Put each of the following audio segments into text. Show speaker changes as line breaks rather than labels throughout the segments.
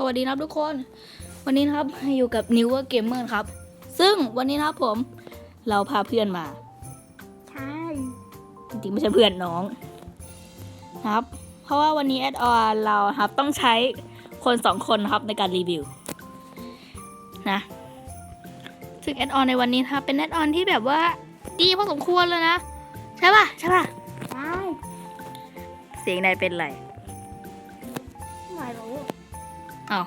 สวัสดีนะครับทุกคน วันนี้นะครับอยู่กับ New World Gamer ครับ ซึ่งวันนี้นะครับผมเราพาเพื่อนมา
ใช่
จริงๆไม่ใช่เพื่อนน้องนะครับ เพราะว่าวันนี้แอดออนเราครับต้องใช้คนสองคนนะครับในการรีวิวนะซึ่งแอดออนในวันนี้นะครับเป็นแอดออนที่แบบว่าดีพอสมควรเลยนะ ใช่ป่ะใช่ป่ะ
ใช่
เสียงใดเป็นไร อ้าว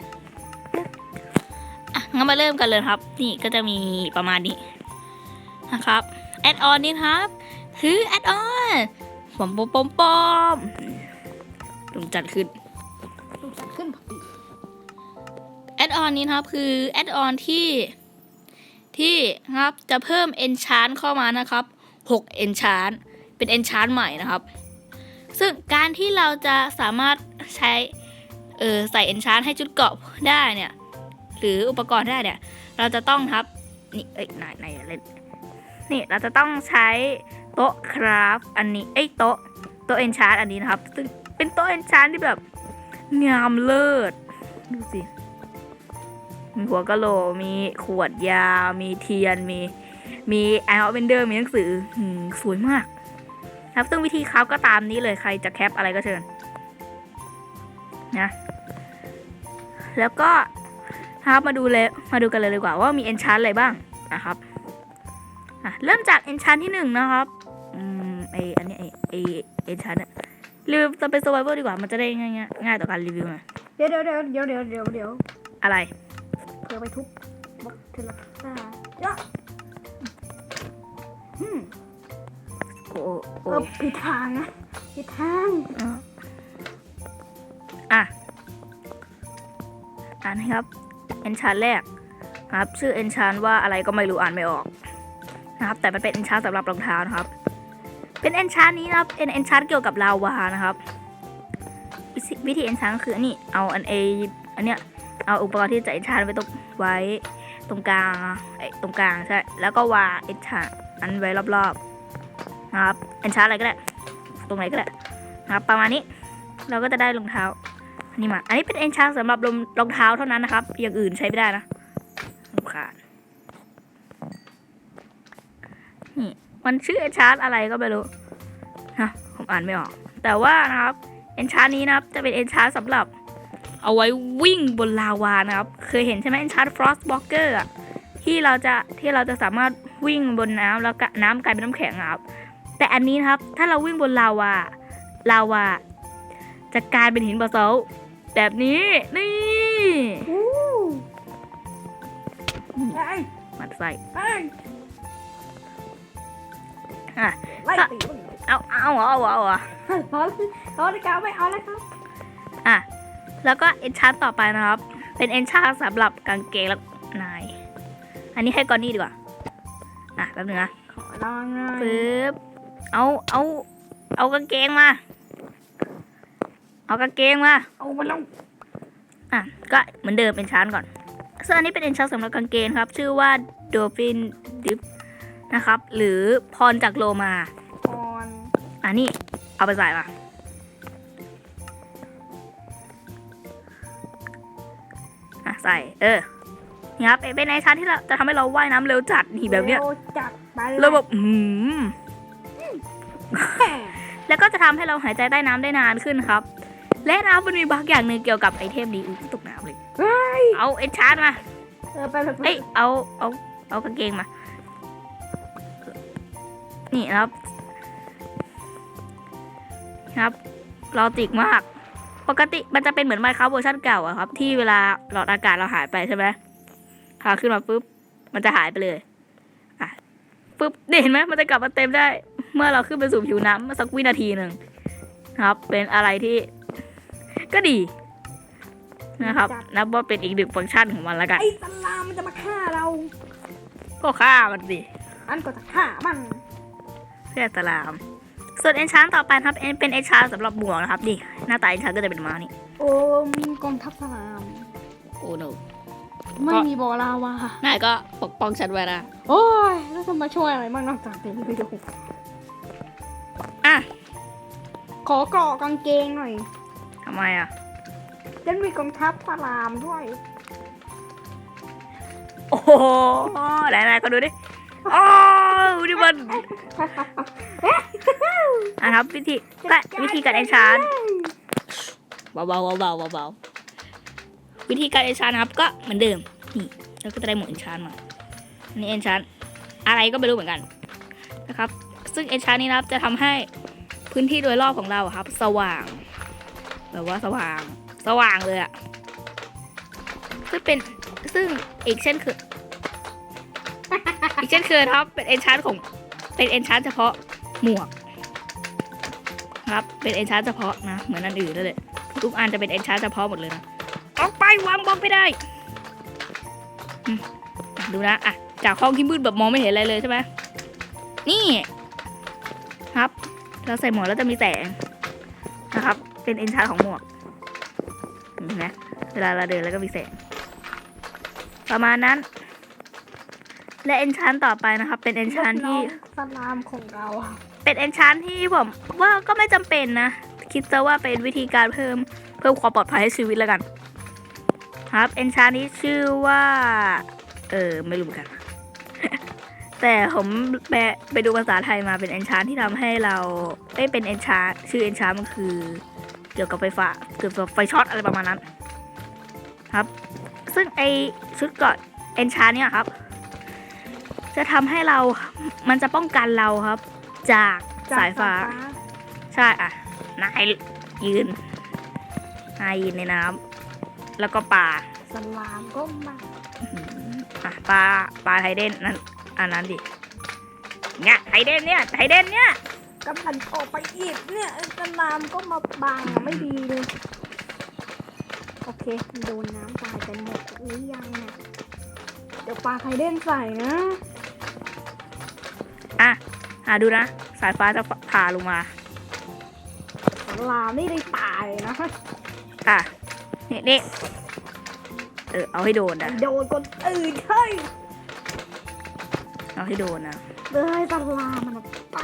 อะงั้นมาเริ่มกันเลยครับ นี่ก็จะมีประมาณนี้นะครับแอดออนนี่ครับคือแอดออนปอมปอมปอมปอมลงจัดขึ้น
ถูกจัดขึ้นปกติ
แอดออนนี้ครับคือแอดออนที่ที่นะครับจะเพิ่ม enchant เข้ามานะครับ6 enchant เป็น enchant ใหม่นะครับ ซึ่งการที่เราจะสามารถใช้ เออใส่ enchant ให้ชุดเกาะได้เนี่ย หรืออุปกรณ์ได้เนี่ย เราจะต้องครับนี่เอ้ยไหนไหนอย่าเล่นนี่เราจะต้องใช้โต๊ะคราฟอันนี้เอ้ยโต๊ะโต๊ะ enchant อันนี้นะครับ ซึ่งเป็นโต๊ะ enchant ที่แบบงามเลิศดูสิมีหัวกะโหลกมีขวดยา มีเทียน มี มีไอออฟเวนเดอร์ มีหนังสือหืมสวยมาก ครับ ซึ่งวิธีคราฟก็ตามนี้เลย ใครจะแคปอะไรก็เชิญ นะ แล้วก็ครับมาดูเลยมาดูกันเลยดีกว่าว่ามีเอนชานอะไรบ้างนะครับอะเริ่มจากเอนชานที่หนึ่งนะครับอืมไออันนี้ไอไอเอนชานเนี่ยรีวิวจะเป็นสไ i เ a อร์ดีกว่ามันจะได้ง่ายๆง่ายต่อการรีวิวหน่อย
เดี๋ยวเดี๋ยวเดี๋ยวเดี๋ยวเดี๋ยวเดี๋ยวเดี๋ยว
อะไร
เผื่อไปทุบบล็อกเทละค่าเยอะอืม
โอ้
เอ
โอ้
อผิดทางนะผิดทางา
นนะครับเอนชานแรกนะครับ ชื่อเอนชานว่าอะไรก็ไม่รู้อ่านไม่ออกนะครับ แต่มันเป็นเอนชานสำหรับรองเท้านะครับ เป็นเอนชานนี้นะครับเป็นเอนชานเกี่ยวกับลาวานะครับ วิธีเอนชานก็คือนนี้เอาอันเออันเนี้ยเอาอุปกรณ์ที่จะเอนชานไว้ตรงไว้ตรงกลางไอ้ตรงกลางใช่แล้วก็วางเอนชานอันไว้รอบๆนะครับเอนชานอะไรก็ได้ตรงไหนก็ได้นะครับประมาณนี้เราก็จะได้รองเท้า นนี้มา อันนี้เป็นเอนชาร์สำหรับรองรองเท้าเท่านั้นนะครับ อย่างอื่นใช้ไม่ได้นะรำขาดนี่มันชื่อเอนชาร์อะไรก็ไม่รู้นะผมอ่านไม่ออก แต่ว่านะครับ เอนชาร์นี้นะครับ จะเป็นเอนชาร์สำหรับ เอาไว้วิ่งบนลาวานะครับ เคยเห็นใช่ไหมเอนชาร์ฟรอสต์บล็อกเกอร์ที่เราจะที่เราจะสามารถวิ่งบนน้ำแล้วก็น้ำกลายเป็นน้ำแข็งครับ แต่อันนี้นะครับถ้าเราวิ่งบนลาวาลาวาจะกลายเป็นหินบาซอลต์ แบบนี้นี่
อู้ไอ้
มัดใส่
ไอ้
อะ
ไล่ตีมัน
เอาเอาเอาเอาเอา
เฮ้ยพอแล้วพอแล้วกาวไม่เอาแล้วครับ
อะแล้วก็เอนชาร์ต่อไปนะครับ เป็นเอนชาร์สำหรับกางเกงและนาย อันนี้ให้กอนนี่ดีกว่า อะแป๊บนึงนะ
ขอลองหน่อย
ปึ๊บเอาเอาเอากางเกงมา เอากางเกงมา
เอามาลง
อะก็เหมือนเดิมเป็นชั้นก่อนส่วนอันนี้เป็นเอนชาร์สำหรับกางเกงครับ ชื่อว่า Dolphin Dip นะครับ หรือพรจากโลมา
ก่อน
อะนี่ เอาไปใส่มาอะใส่ เออนี่ครับเป็นไอชั้นที่เราจะทำให้เราว่ายน้ำเร็วจัดนี่แบบเนี้ย
ร็วจัดไปเลย
เราแบบอืม
แหม่
แล้วก็จะทำให้เราหายใจใต้น้ำได้นานขึ้นครับ และน้ำมันมีบั๊กอย่างหนึ่งเกี่ยวกับไอเทมนี้อุ๊ยตกน้ำเลย
เฮ้ย
เอาเอนชาร์มา
เออไปไปไป
เอ้ยเอาเอาเอากางเกงมา นี่นะครับ ครับลอติกมาก ปกติมันจะเป็นเหมือนไมค์ครับเวอร์ชันเก่าอะครับ ที่เวลาหลอดอากาศเราหายไปใช่ไหมพาขึ้นมาปุ๊บ มันจะหายไปเลยอะปุ๊บนี่เห็นไหมมันจะกลับมาเต็มได้ เมื่อเราขึ้นไปสู่ผิวน้ำสักวินาทีหนึ่งนะครับ เป็นอะไรที่ ก็ดีนะครับ นับว่าเป็นอีกหนึ่งฟังก์ชันของมันละกัน
ไอ้สลามมันจะมาฆ่าเรา
ก็ฆ่ามันสิ
อันก็จะฆ่ามัน
เพื่อสลาม ส่วนเอนชานต่อไปนะครับเป็นเอนชานสำหรับหมวกนะครับนี่หน้าตาเอนชานก็จะเป็นมานี่
โอ้มีกองทัพสลาม
โอ้โน
ไม่มีบอลาวานา
ยก็ปกป้องฉันไว้นะ
โอ้ย แล้วจะมาช่วยอะไรบ้างนอกจากเต็มไปดู
อะ
ขอเกาะกางเกงหน่อย
ทำไมอะ
ฉันมีกองทัพสลามด้วย
โอ้โหไหนๆก็ดูดิโอ้นี่มันอะครับวิธีก็วิธีการเอนชานเบาๆเบาๆเบาๆเบาๆวิธีการเอนชานครับก็เหมือนเดิมนี่แล้วก็จะได้หมวกเอนชานมาอันนี่เอนชานอะไรก็ไม่รู้เหมือนกันนะครับ ซึ่งเอนชานนี้นะครับจะทำให้พื้นที่โดยรอบของเราอะครับ สว่าง แบบว่าสว่างสว่างเลยอะซึ่งเป็นซึ่งอีกเช่นคือ อีกเช่นเคยครับ เป็นเอนชานของเป็นเอนชานเฉพาะหมวกครับเป็นเอนชานเฉพาะนะ เหมือนอันอื่นเลยทุกอันจะเป็นเอนชานเฉพาะหมดเลยนะออกไปวางบอกไม่ได้ดูนะอะจากห้องที่มืดแบบมองไม่เห็นอะไรเลยใช่ไหมนี่ ครับ เราใส่หมวกแล้วจะมีแสงนะครับ เป็นเอนชานของหมวกเห็นไหมเวลาเราเดินแล้วก็มีแสง ประมาณนั้น และเอนชานต่อไปนะครับ เป็นเอนชานที่
สลามของเราอะ
เป็นเอนชานที่ผมว่าก็ไม่จำเป็นนะ คิดซะว่าเป็นวิธีการเพิ่มเพิ่มความปลอดภัยให้ชีวิตแล้วกัน ครับเอนชานนี้ชื่อว่า เออไม่รู้เหมือนกัน แต่ผมไปไปดูภาษาไทยมาเป็นเอนชานที่ทำให้เราไม่เป็นเอนชานชื่อเอนชานมันคือ เกี่ยวกับไฟฟ้าเกี่ยวกับไฟช็อตอะไรประมาณนั้น ครับ ซึ่งไอชุดเกราะเอนชานเนี่ยครับ จะทำให้เรา มันจะป้องกันเราครับ จากสายฟ้า ใช่อะนายยืนนายยืนในน้ำแล้วก็ปลา
สลามก็มา
อื้อหืออะปลาปลาไทเดนนั่นอันนั้นดิเนี่ยไทเดนเนี่ยไทเดนเนี่ย
กำลังออกไปอีกเนี่ยไอ้สลามก็มาบังอะไม่ดีเลยโอเคโดนน้ำตายกันหมดหรือยังเนี่ยเดี๋ยวปลาไทเด้นใส่นะ
อะหาดูนะ สายฟ้าจะผ่าลงมา
สลามนี่ได้ตายนะ
อะนี่นี่เออเอาให้โดนนะ
โดนคนอื่นเฮ้ย
เอาให้โดนนะ
เลยสลามมันไป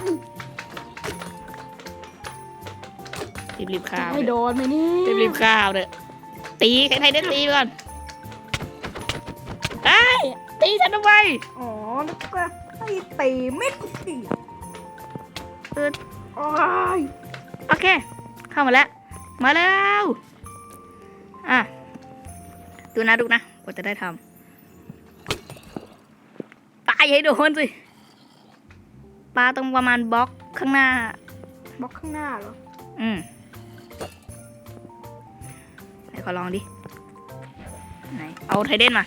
รีบๆข้าว
ให้โดนไหมนี่
รีบรีบๆข้าวเด้อตีใครไทเดนตีไปก่อนไอ้ยตีฉันทำไม
อ๋อแล้วก็ให้ตีเม็ดเดียว
เออ
โอ้ย
โอเค เข้ามาแล้ว มาแล้วอะดูนะดูนะกว่าจะได้ทำปาให้โดนสิปาตรงประมาณบล็อกข้างหน้า
บล็อกข้างหน้าเหรอ
อืมไหนข อลองดิ ไหน เอาไทเดนมา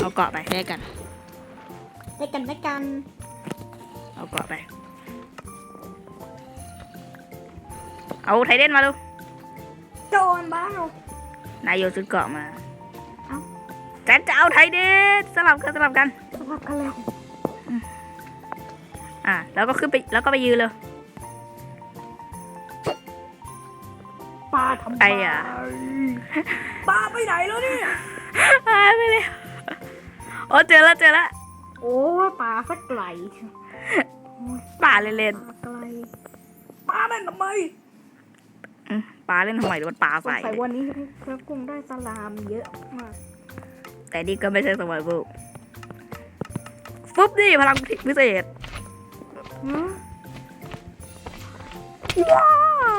เอาเกาะไปแลกกัน
ได้กันได้กัน
เอาเกาะไป เอาไทเดนมาลูก
โดนบ้าน
นายโยนชุดเกาะมา
เอ้า
ฉันจะเอาไทเดนสลับกันสลับกัน
สภาพกันแล้ว
อะแล้วก็ขึ้นไปแล้วก็ไปยืนเลยา
ทำ
ไอ้อะ
ปลาไปไหนแล้วเนี่ย
หายไปเลยโอ้เจอแล้วเจอแล้ว
โอ้ยปลาสักไกลเชียว
ป่าเล่น
ปลาไกลปลานั่นทำไม
ๆอืมป่าเล่นทำไมหรือมันป่า
สง
ใส่
สัยวันนี้พระกุ้งได้สลามเยอะมาก
แต่นี่ก็ไม่ใช่สมัยบุกฟุบดิพลังพิเศษ
หืม
ว้า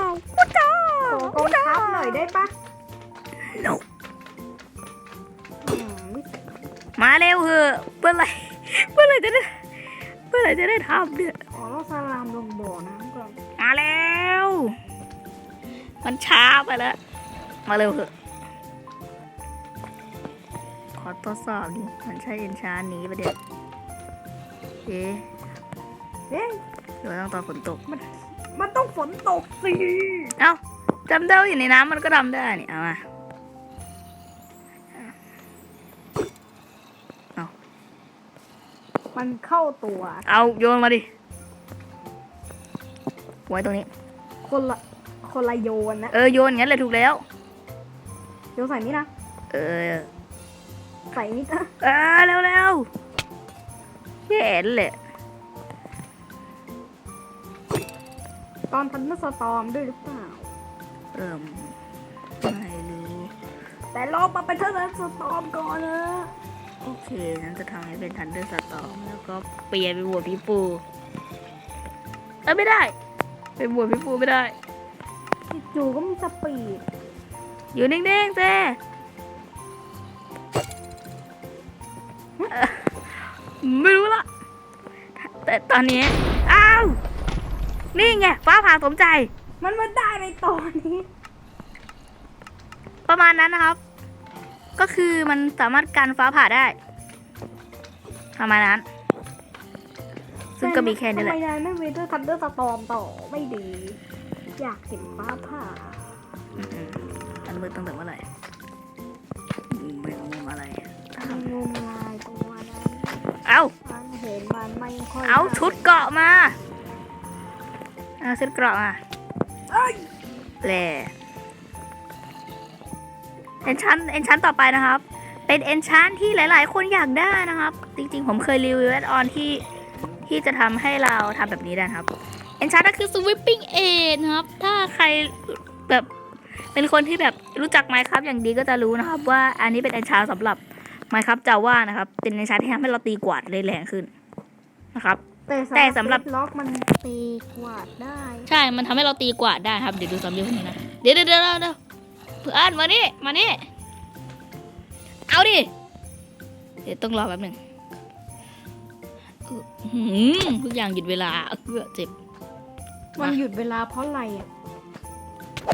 วกูจ้า
ขอกองทัพหน่อยได้ปะมา
เร็วเหอะเมื่อไหรเมื่อไหรจะได้เมื่อไหรจะได้ทำเนี่ย
อ๋อแล้วสลามลงบ่อน้ำก่อน
มาแล้ว มันช้าไปแล้ว มาเร็วเหอะขอทดสอบดิมันใช่เอ็นชานนี้ประเดี๋ยวเอ๊ะ
เอ๊ะ
เดี๋ยวต้องตอนฝนตก
มันต้องฝนตกสิ
เอ้า จำได้ว่าอยู่ในน้ำมันก็ทำได้นี่เอามา
มันเข้าตัว
เอาโยนมาดิ ไว้ตรงนี้
คนละคนละโยนนะ
เออโยนงั้นเลยถูกแล้ว
โยนใส่นี่นะ
เออ
ใส่นี่นะ
เออเร็วเร็วเห็นเลย
ตอนทันเนอร์สตอมด้วยหรือเปล่า
เอิ่มไม่รู้
แต่รอมาเป็นเท่านั้นสตอมก่อนนะ
โอเคนั้นจะทำให้เป็นทันเดอร์สตอมแล้วก็เปลี่ยนเป็นบัวพี่ปูเอ้ยไม่ได้ เป็นบัวพี่ปูไม่ได้
จู่ๆก็มีสปีด
อยู่นิ่งๆเจเอ่อไม่รู้ละแต่ตอนนี้ อ้าว นี่ไง ฟ้าผ่าสมใจ
มันมาได้ในตอนนี้
ประมาณนั้นนะครับ ก็คือมันสามารถกันฟ้าผ่าได้ ประมาณนั้น ซึ่งก็มีแค่นี้แหละ
ทำไมนายไม่เวเทอร์ทันเดอร์สตอมต่อไม่ดี อยากเห็นฟ้าผ่า
อืมอันมืดตั้งแต่เมื่อไหร่อืมไม่รู้อะไร
มันงมงายตัวนั้น
เอา
มันเห็นมันไม่ค่อย
เอาชุดเกราะมาเอาชุดเกราะมา
เอ้ย
แหล่เอนชันเอนชันต่อไปนะครับ เป็นเอนชันที่หลาย ๆ คนอยากได้นะครับ จริง ๆ ผมเคยรีวิวแอดออนที่ที่จะทำให้เราทำแบบนี้ได้นะครับเอนชันก็คือ sweeping aid นะครับ ถ้าใครแบบเป็นคนที่แบบรู้จัก Minecraft อย่างดีก็จะรู้นะครับว่าอันนี้เป็นเอนชันสำหรับ Minecraft Java นะครับ เป็นเอนชันที่ทำให้เราตีกวาดได้แรงขึ้นนะครับ แต่สำหรับ
ล็อกมันตีกวาดได้
ใช่ มันทำให้เราตีกวาดได้ครับ เดี๋ยวดูซอมบี้พวกนี้นะ เดี๋ยวเดี๋ยวเดี๋ยวเดี๋ยวเพื่อนมานี่ มานี่ เอาดิ เดี๋ยวต้องรอแป๊บหนึ่งอื้อหือทุกอย่างหยุดเวลาเออเจ็บ
มันหยุดเวลาเพราะอะไรอะ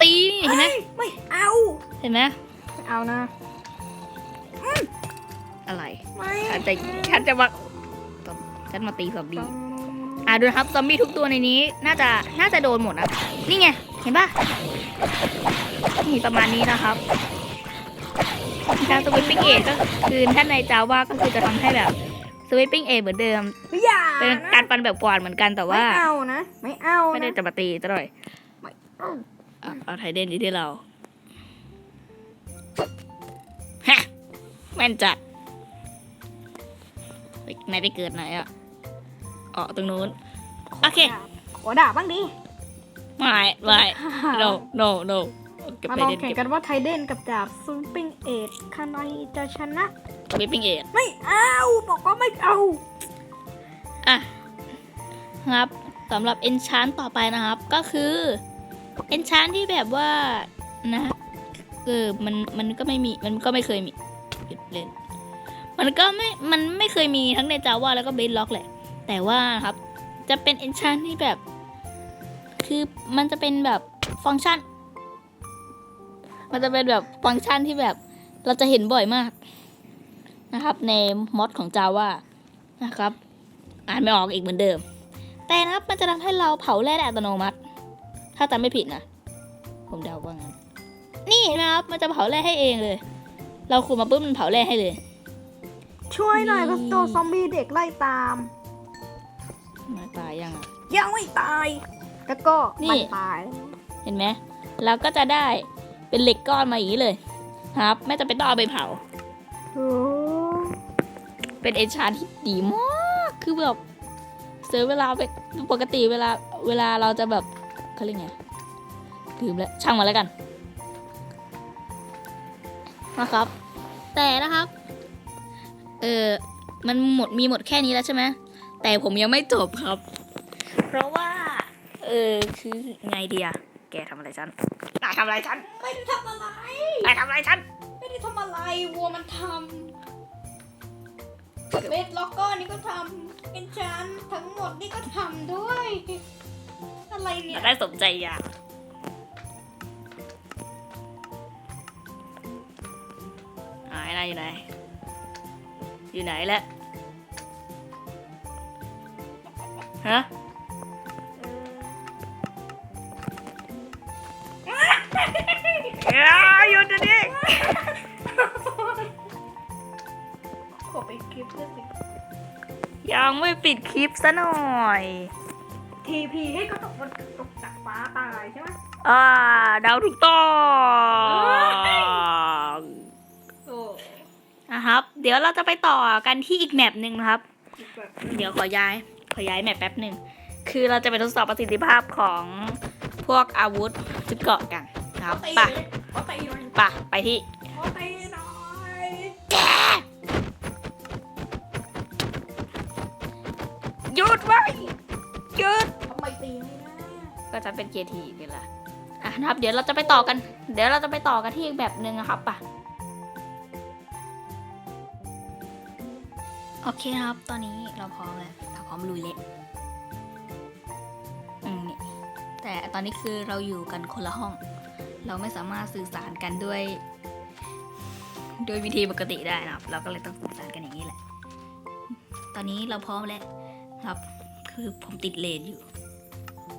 ตีนี่เห็นไหม
ไม่เอา
เห็นไหม
ไม่เอานะ
อะไร
ไม่
ฉันจะฉันจะมาฉันมาตีซอมบี้อะ ดูนะครับซอมบี้ทุกตัวในนี้ น่าจะน่าจะโดนหมดนะนี่ไงเห็นปะนี่ประมาณนี้นะครับการสวิปปิ้งเอก็คือถ้าในจาว่าก็คือจะทำให้แบบสวิปปิ้งเอเหมือนเดิม
อย่า
เป็น
นะ
การฟันแบบกวาดเหมือนกันแต่ว่า
ไม่เอานะไม่เอา
ไม่ได้
นะ
จะมาตีซะหน่อย
ไม่เอา
อะเอาไทเดนดีที่เราฮะแม่นจัดเฮ้ยนายไปเกิดไหนอะอ๋อตรงนู้น โอเค
ขอด่าบ้างดิ
ไม่ไม่ no no no เก็บ
มา
ไป
ลอง
เด่น
แข่ง
เก็บ
กันว่าไทเดนกับดาบซูปิงเอ็ดคานายจะชนะ
สวิปปิ้งเอ
ไม่เอาบอกว่าไม่เอา
อะครับสำหรับเอนชานต่อไปนะครับ ก็คือเอนชานที่แบบว่านะเออมันมันก็ไม่มีมันก็ไม่เคยมีหยุดเล่นมันก็ไม่มันไม่เคยมีทั้งในจาว่าแล้วก็เบสล็อกแหละ แต่ว่าครับ จะเป็นเอนชานที่แบบ คือมันจะเป็นแบบฟังก์ชัน มันจะเป็นแบบฟังก์ชันที่แบบเราจะเห็นบ่อยมากนะครับ ในมอดของ Java นะครับ อ่านไม่ออกอีกเหมือนเดิม แต่นะครับมันจะทำให้เราเผาแร่ได้อัตโนมัติ ถ้าจำไม่ผิดนะ ผมเดาว่างั้น นี่เห็นไหมครับ มันจะเผาแร่ให้เองเลย เราขุดมาปุ๊บมันเผาแร่ให้เลย
ช่วยหน่อยก็โดนซอมบี้เด็กไล่ตาม
มาตายยังอะ
ยังไม่ตาย แล้วก็
นี่
มันตาย
เห็นไหมเราก็จะได้เป็นเหล็กก้อนมาอย่างนี้เลย ครับ ไม่จำเป็นต้องเอาไปเผา
โอ้
เป็นเอนชานที่ดีมากคือแบบเสียเวลาไปปกติเวลาเวลาเราจะแบบเขาเรียกไงลืมแล้วช่างมาแล้วกันนะครับ แต่นะครับ เออมันหมดมีหมดแค่นี้แล้วใช่ไหม แต่ผมยังไม่จบครับ เพราะว่า เออคือไงเดียแกทำอะไรฉันนายทำอะไรฉัน
ไม่ได้ทำอะไร
นายทำอะไรฉัน
ไม่ได้ทำอะไรวัวมันทำเบสล็อกเกอร์นี่ก็ทำเอนชานทั้งหมดนี่ก็ทำด้วย อะไรเนี่ย
ได้สมใจอยากหายนายอยู่ไหน อยู่ไหนแล้ว ฮะอย่าหยุดเดี๋ยวนี้
ขอไปคลิปเรื่อง
ยังไม่ปิดคลิปซะหน่อย
ทีพีให้ก็ตกบนตกจากฟ้าตายใช่ไหม
อ่าเดาวถูกต้อง
โอ้
นะครับ เดี๋ยวเราจะไปต่อกันที่อีกแมปหนึ่งนะครับ
แบบ
เดี๋ยวขอย้าย ขอย้ายแมปแป๊บหนึ่ง คือเราจะไปทดสอบประสิทธิภาพของพวกอาวุธชุดเกราะกันนะครับไปะ
ว่าตีเลย
ปะไปที่
ขอตีหน่อย
แกหยุดไว้หยุด
ทำไมตีไม่ได้
ก็จะเป็นเกียร์ทีกันละอะนะครับ เดี๋ยวเราจะไปต่อกัน เดี๋ยวเราจะไปต่อกันที่อีกแบบหนึ่งนะครับป่ะโอเคครับ ตอนนี้เราพร้อมแล้วเราพร้ อมลุยเละอืมนี่แต่ตอนนี้คือเราอยู่กันคนละห้อง เราไม่สามารถสื่อสารกันด้วย ด้วยวิธีปกติได้นะครับ เราก็เลยต้องสื่อสารกันอย่างนี้แหละ ตอนนี้เราพร้อมแล้วครับ คือผมติดเลนอยู่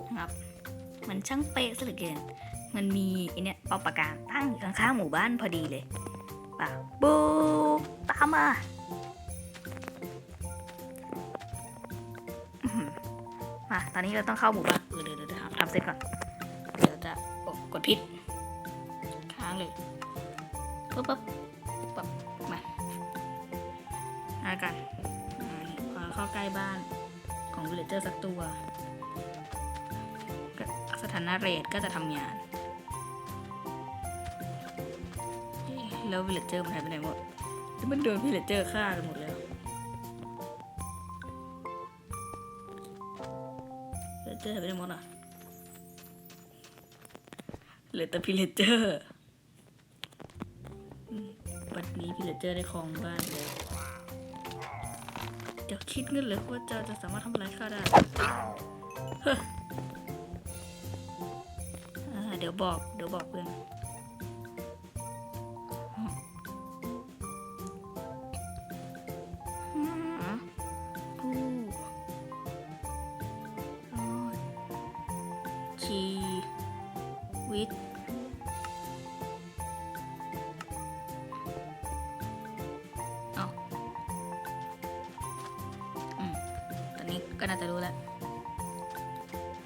นะครับ มันช่างเป๊ะซะเหลือเกินมันมีไอเนี่ยเป้าประกาศตั้งอยู่ข้างๆหมู่บ้านพอดีเลยป่ะบูตามมา มาตอนนี้เราต้องเข้าหมู่บ้านเดี๋ยวเดี๋ยวทำเสร็จก่อน เดี๋ยวจะกดพิษค้างเลยปุ๊บปุ๊บปุ๊บมาอากันอ่าพอเข้าใกล้บ้านของวิลเลเจอร์สักตัว สถานะเรทก็จะทำงาน แล้ววิลเลเจอร์มันหายไปไหนหมด มันโดนวิลเลเจอร์ฆ่ากันหมดแล้ว จอร์ไปไหนหมดอะเหลือแต่พิเลเจอร์บัดนี้พิเลเจอร์ได้ครองบ้านแล้วเดี๋ยวคิดเงินเลยว่าเจ้าจะสามารถทำอะไรข้าได้เดี๋ยวบอก เดี๋ยวบอกเพื่อน วิต เอาอืมตอนนี้ก็น่าจะรู้แล้ว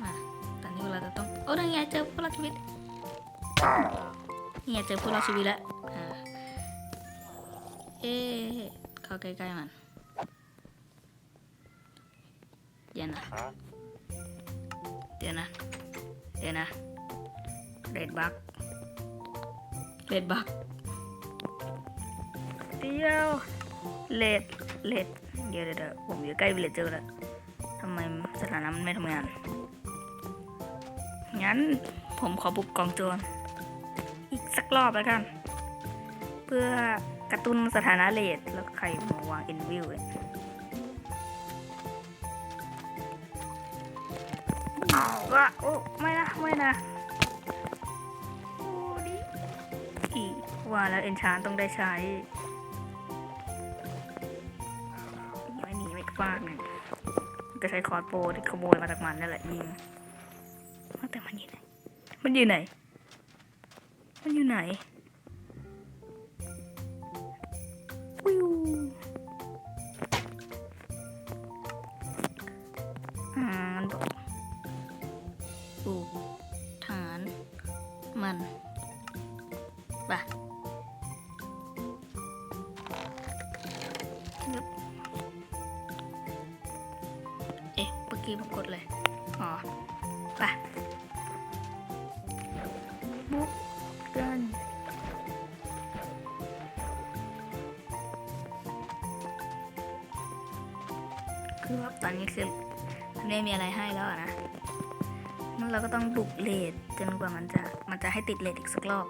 มาตอนนี้เราจะต้อง โอ้ยนี่ไงเจอผู้รอดชีวิตนี่ไงเจอผู้รอดชีวิตแล้ว อ่า เอ๊เข้าใกล้ๆมัน เรดบักเดียวเลดเลดเดี๋ยวเดี๋ยวเดี๋ยวผมอยู่ใกล้วิลเลเจอแล้วทำไมสถานะมันไม่ทำงาน งั้นผมขอบุกกองโจรอีกสักรอบแล้วกัน เพื่อกระตุ้นสถานะเลดแล้วใครมาวางเอ็นวิวเนี่ยว้าโอ้ไม่นะ ไม่นะ ว่าแล้วเอนชานต้องได้ใช้ไม่หนีไม่ฟาดหนึ่งก็ใช้คอร์ดโปรที่ขโมยมาจากมันนั่นแหละยิงว่าแต่มันอยู่ไหน มันอยู่ไหน มันอยู่ไหนวิว คือว่าตอนนี้คือไม่มีอะไรให้แล้วอะนะงั้นเราก็ต้องบุกเลดจนกว่ามันจะมันจะให้ติดเลดอีกสักรอบ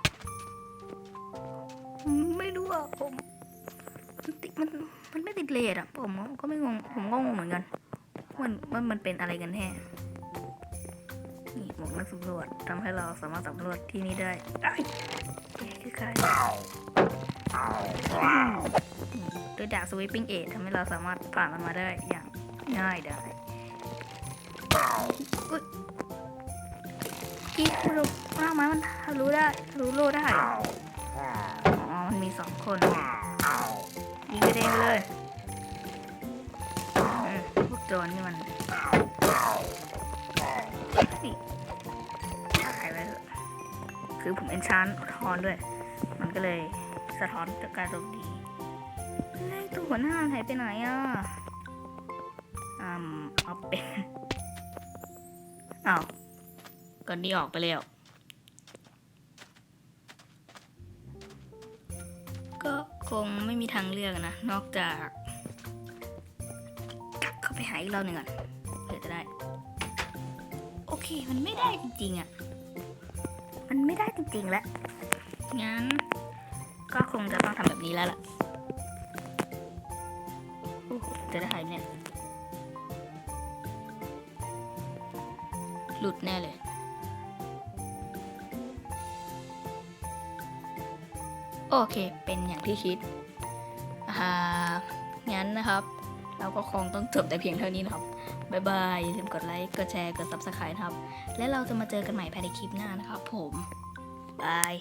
ไม่รู้อะผมมันติดมันมันไม่ติดเลดอะผมก็ไม่งงผมก็งงเหมือนกันมันมันมันเป็นอะไรกันแน่นี่หมวกนักสำรวจทำให้เราสามารถสำรวจที่นี่ได้ไอ้ยเอ๊ะคือใครด้วยดาบสวิปปิ้งเอททำให้เราสามารถผ่านมันมาได้อย่าง ง่ายได้อีกรู้ว่าไม้มันรู้ได้รู้โลได้อ๋อมันมีสองคนยิงกระเด็นไปเลยพวกโจรนี่มันนี่ถ่ายไว้เถอะคือผมเอนชานทอนด้วย มันก็เลยสะท้อนจากการโจมตีไอ้ตัวหัวหน้าหายไปไหนอะ เอาเป็นอ้าวก่อนนี้ออกไปแล้วคงไม่มีทางเลือกนะ นอกจากกลับเข้าไปหาอีกรอบหนึ่งก่อนเผื่อจะได้ โอเค มันไม่ได้จริงๆอะ่ะ มันไม่ได้จริงๆแล้วงั้น ก็คงจะต้องทำแบบนี้แล้วล่ะจะได้หายเนี่ย หลุดแน่เลย โอเค เป็นอย่างที่คิดอ่างั้นนะครับ เราก็คงต้องจบแต่เพียงเท่านี้นะครับบายบายอย่าลืมกดไลค์ กดแชร์ กด subscribe นะครับ และเราจะมาเจอกันใหม่ภายในคลิปหน้านะครับผม บาย